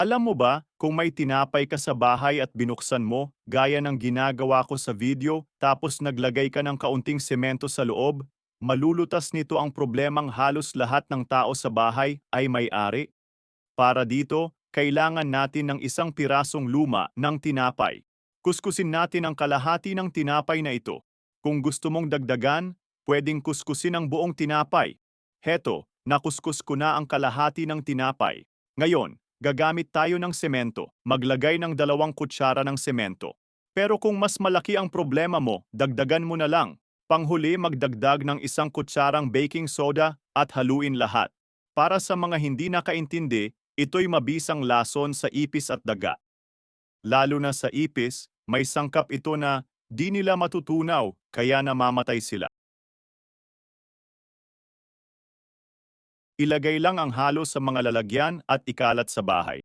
Alam mo ba, kung may tinapay ka sa bahay at binuksan mo, gaya ng ginagawa ko sa video, tapos naglagay ka ng kaunting semento sa loob, malulutas nito ang problemang halos lahat ng tao sa bahay ay may-ari. Para dito, kailangan natin ng isang pirasong luma ng tinapay. Kuskusin natin ang kalahati ng tinapay na ito. Kung gusto mong dagdagan, pwedeng kuskusin ang buong tinapay. Heto, nakuskus ko na ang kalahati ng tinapay. Ngayon, gagamit tayo ng semento. Maglagay ng dalawang kutsara ng semento. Pero kung mas malaki ang problema mo, dagdagan mo na lang. Panghuli magdagdag ng isang kutsarang baking soda at haluin lahat. Para sa mga hindi nakaintindi, ito'y mabisang lason sa ipis at daga. Lalo na sa ipis, may sangkap ito na di nila matutunaw kaya namamatay sila. Ilagay lang ang halo sa mga lalagyan at ikalat sa bahay.